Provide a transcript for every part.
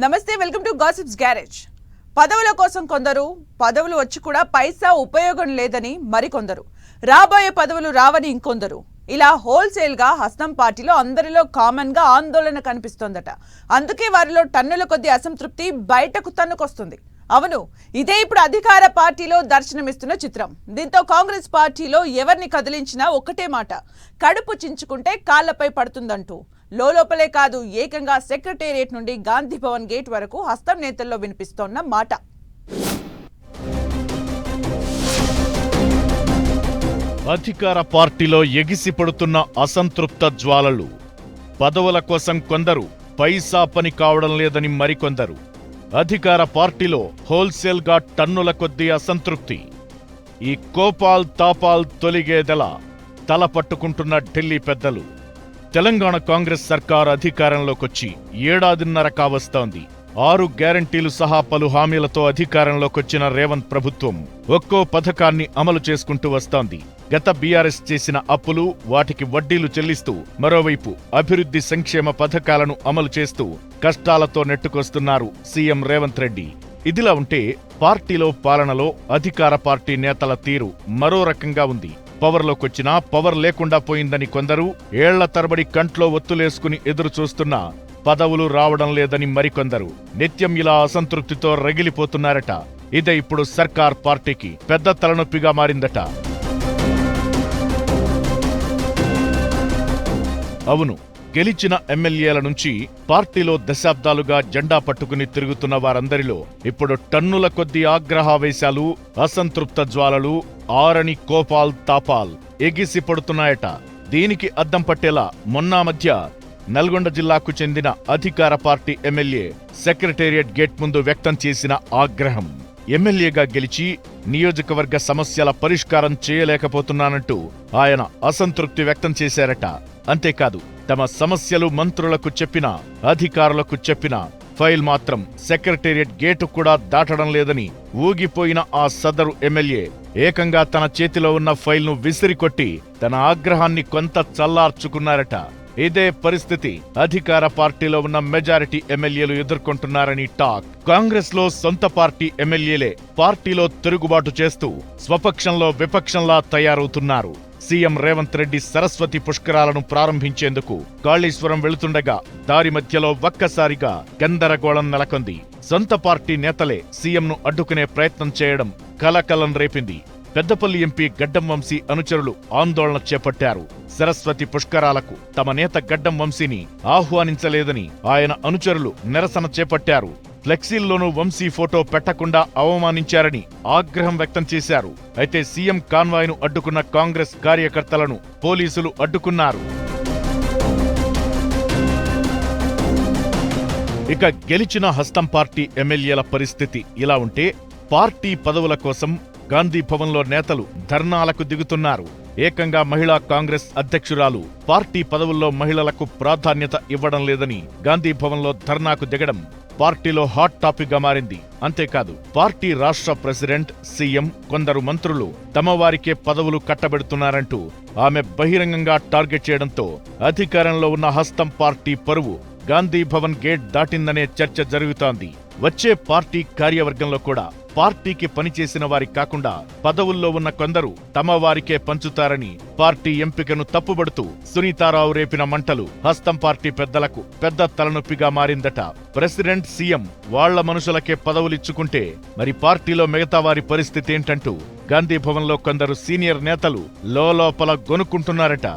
నమస్తే welcome to gossips garage. పదవుల కోసం కొందరు పదవులు వచ్చి కూడా పైసా ఉపయోగం లేదని మరికొందరు. రాబోయే పదవులు రావని ఇంకొందరు. ఇలా హోల్సేల్గా హస్తం పార్టీలో అందరిలో కామన్గా ఆందోళన కనిపిస్తోందట. అందుకే వారిలో టన్నుల కొద్ది అసంతృప్తి బయటకు తన్నుకొస్తుంది. అవును ఇదే ఇప్పుడు అధికార పార్టీలో దర్శనమిస్తున్న చిత్రం. దీంతో కాంగ్రెస్ పార్టీలో ఎవరిని కదిలించినా ఒక్కటే మాట కడుపు చించుకుంటే కాళ్ళపై పడుతుందంటూ. లోపలే కాదు ఏకంగా సెక్రటేరియట్ నుండి గాంధీ భవన్ గేట్ వరకు హస్తం నేతల్లో వినిపిస్తోన్న మాట. అధికార పార్టీలో ఎగిసిపడుతున్న అసంతృప్త జ్వాలలు. పదవుల కోసం కొందరు పైసా పని కావడం లేదని మరికొందరు. అధికార పార్టీలో హోల్సేల్గా టన్నుల కొద్దీ అసంతృప్తి. ఈ కోపాల్ తాపాల్ తొలిగేదెల తల పట్టుకుంటున్న ఢిల్లీ పెద్దలు. తెలంగాణ కాంగ్రెస్ సర్కార్ అధికారంలోకొచ్చి ఏడాదిన్నర కావస్తోంది ఆరు గ్యారంటీలు సహా పలు హామీలతో అధికారంలోకొచ్చిన రేవంత్ ప్రభుత్వం ఒక్కో పథకాన్ని అమలు చేసుకుంటూ వస్తోంది. గత బీఆర్ఎస్ చేసిన అప్పులు వాటికి వడ్డీలు చెల్లిస్తూ మరోవైపు అభివృద్ధి సంక్షేమ పథకాలను అమలు చేస్తూ కష్టాలతో నెట్టుకొస్తున్నారు సీఎం రేవంత్ రెడ్డి. ఇదిలా ఉంటే పార్టీలో పాలనలో అధికార పార్టీ నేతల తీరు మరో రకంగా ఉంది. పవర్లోకొచ్చినా పవర్ లేకుండా పోయిందని కొందరు ఏళ్ళ తరబడి కంట్లో ఒత్తులేసుకుని ఎదురుచూస్తున్నా పదవులు రావడం లేదని మరికొందరు నిత్యం ఇలా అసంతృప్తితో రగిలిపోతున్నారట. ఇదే ఇప్పుడు సర్కార్ పార్టీకి పెద్ద తలనొప్పిగా మారిందట. అవును గెలిచిన ఎమ్మెల్యేల నుంచి పార్టీలో దశాబ్దాలుగా జెండా పట్టుకుని తిరుగుతున్న వారందరిలో ఇప్పుడు టన్నుల కొద్ది ఆగ్రహావేశాలు అసంతృప్త జ్వాలలు ఆరని కోపాల్ తాపాల్ ఎగిసి పడుతున్నాయట దీనికి అద్దం పట్టేలా మొన్నా మధ్య నల్గొండ జిల్లాకు చెందిన అధికార పార్టీ ఎమ్మెల్యే సెక్రటేరియట్ గేట్ ముందు వ్యక్తం చేసిన ఆగ్రహం. ఎమ్మెల్యేగా గెలిచి నియోజకవర్గ సమస్యల పరిష్కారం చేయలేకపోతున్నానంటూ ఆయన అసంతృప్తి వ్యక్తం చేశారట. అంతేకాదు తమ సమస్యలు మంత్రులకు చెప్పినా అధికారులకు చెప్పినా ఫైల్ మాత్రం సెక్రటేరియట్ గేటు కూడా దాటడం లేదని ఊగిపోయిన ఆ సదరు ఎమ్మెల్యే ఏకంగా తన చేతిలో ఉన్న ఫైల్ను విసిరికొట్టి తన ఆగ్రహాన్ని కొంత చల్లార్చుకున్నారట. ఇదే పరిస్థితి అధికార పార్టీలో ఉన్న మెజారిటీ ఎమ్మెల్యేలు ఎదుర్కొంటున్నారని టాక్. కాంగ్రెస్లో సొంత పార్టీ ఎమ్మెల్యేలే పార్టీలో తిరుగుబాటు చేస్తూ స్వపక్షంలో విపక్షంలా తయారవుతున్నారు. సీఎం రేవంత్ రెడ్డి సరస్వతి పుష్కరాలను ప్రారంభించేందుకు కాళేశ్వరం వెళుతుండగా దారి మధ్యలో ఒక్కసారిగా గందరగోళం నెలకొంది. సొంత పార్టీ నేతలే సీఎంను అడ్డుకునే ప్రయత్నం చేయడం కలకలం రేపింది. పెద్దపల్లి ఎంపీ గడ్డం వంశీ అనుచరులు ఆందోళన చేపట్టారు. సరస్వతి పుష్కరాలకు తమ నేత గడ్డం వంశీని ఆహ్వానించలేదని ఆయన అనుచరులు నిరసన చేపట్టారు. ఫ్లెక్సీల్లోనూ వంశీ ఫోటో పెట్టకుండా అవమానించారని ఆగ్రహం వ్యక్తం చేశారు. అయితే సీఎం కాన్వాయ్ను అడ్డుకున్న కాంగ్రెస్ కార్యకర్తలను పోలీసులు అడ్డుకున్నారు. ఇక గెలిచిన హస్తం పార్టీ ఎమ్మెల్యేల పరిస్థితి ఇలా ఉంటే పార్టీ పదవుల కోసం గాంధీ భవన్లో నేతలు ధర్నాలకు దిగుతున్నారు. ఏకంగా మహిళా కాంగ్రెస్ అధ్యక్షురాలు పార్టీ పదవుల్లో మహిళలకు ప్రాధాన్యత ఇవ్వడం లేదని గాంధీ భవన్లో ధర్నాకు దిగడం పార్టీలో హాట్ టాపిక్గా మారింది. అంతేకాదు పార్టీ రాష్ట్ర ప్రెసిడెంట్ సీఎం కొందరు మంత్రులు తమ వారికే పదవులు కట్టబెడుతున్నారంటూ ఆమె బహిరంగంగా టార్గెట్ చేయడంతో అధికారంలో ఉన్న హస్తం పార్టీ పరువు గాంధీ భవన్ గేట్ దాటిందనే చర్చ జరుగుతోంది. వచ్చే పార్టీ కార్యవర్గంలో కూడా పార్టీకి పనిచేసిన వారి కాకుండా పదవుల్లో ఉన్న కొందరు తమ వారికే పంచుతారని పార్టీ ఎంపికను తప్పుబడుతూ సునీతారావు రేపిన మంటలు హస్తం పార్టీ పెద్దలకు పెద్ద తలనొప్పిగా మారిందట. ప్రెసిడెంట్ సీఎం వాళ్ళ మనుషులకే పదవులిచ్చుకుంటే మరి పార్టీలో మిగతా వారి పరిస్థితి ఏంటంటూ గాంధీభవన్లో కొందరు సీనియర్ నేతలు లోపల గొనుక్కుంటున్నారట.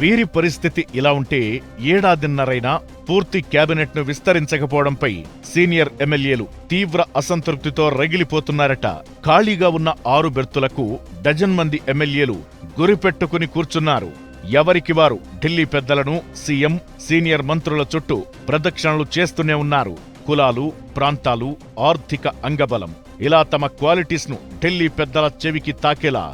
వీరి పరిస్థితి ఇలా ఉంటే ఏడాదిన్నరైనా పూర్తి కేబినెట్ను విస్తరించకపోవడంపై సీనియర్ ఎమ్మెల్యేలు తీవ్ర అసంతృప్తితో రగిలిపోతున్నారట. ఖాళీగా ఉన్న ఆరు బెర్తులకు డజన్ మంది ఎమ్మెల్యేలు గురిపెట్టుకుని కూర్చున్నారు. ఎవరికి వారు? ఢిల్లీ పెద్దలను సీఎం సీనియర్ మంత్రుల చుట్టూ ప్రదక్షిణలు చేస్తూనే ఉన్నారు. కులాలు ప్రాంతాలు ఆర్థిక అంగబలం. ఇలా తమ క్వాలిటీస్ను ఢిల్లీ పెద్దల చెవికి తాకేలా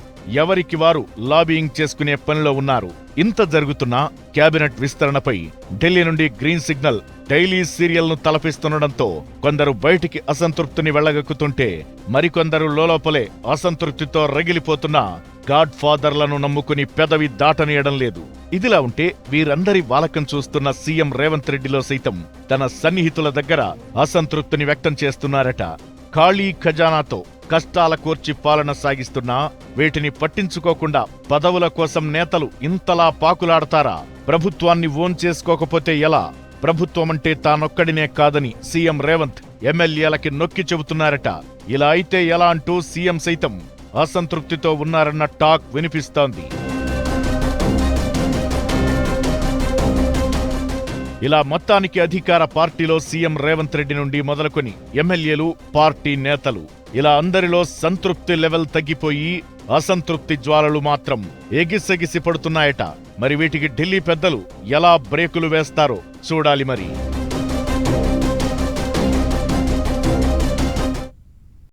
ఎవరికి వారు లాబియింగ్ చేసుకునే పనిలో ఉన్నారు? ఇంత జరుగుతున్నా కేబినెట్ విస్తరణపై ఢిల్లీ నుండి గ్రీన్ సిగ్నల్ డైలీ సీరియల్ను తలపిస్తుండడంతో కొందరు బయటికి అసంతృప్తిని వెళ్ళగక్కుతుంటే మరికొందరు లోలోపలే అసంతృప్తితో రగిలిపోతున్నా గాడ్ ఫాదర్లను నమ్ముకుని పెదవి దాటనీయడం లేదు. ఇదిలా ఉంటే వీరందరి వాలకం చూస్తున్న సీఎం రేవంత్ రెడ్డిలో సైతం తన సన్నిహితుల దగ్గర అసంతృప్తిని వ్యక్తం చేస్తున్నారట. ఖాళీ ఖజానాతో కష్టాల కోర్చి పాలన సాగిస్తున్నా వీటిని పట్టించుకోకుండా పదవుల కోసం నేతలు ఇంతలా పాకులాడతారా? ప్రభుత్వాన్ని ఓన్ చేసుకోకపోతే ఎలా? ప్రభుత్వమంటే తానొక్కడినే కాదని సీఎం రేవంత్ ఎమ్మెల్యేలకి నొక్కి చెబుతున్నారట. ఇలా అయితే ఎలా అంటూ సీఎం సైతం అసంతృప్తితో ఉన్నారన్న టాక్ వినిపిస్తోంది. ఇలా మొత్తానికి అధికార పార్టీలో సీఎం రేవంత్ రెడ్డి నుండి మొదలుకొని ఎమ్మెల్యేలు పార్టీ నేతలు. ఇలా అందరిలో సంతృప్తి లెవెల్ తగ్గిపోయి అసంతృప్తి జ్వాలలు మాత్రం ఎగిసెగిసి పడుతున్నాయట. మరి వీటికి ఢిల్లీ పెద్దలు ఎలా బ్రేకులు వేస్తారో చూడాలి మరి.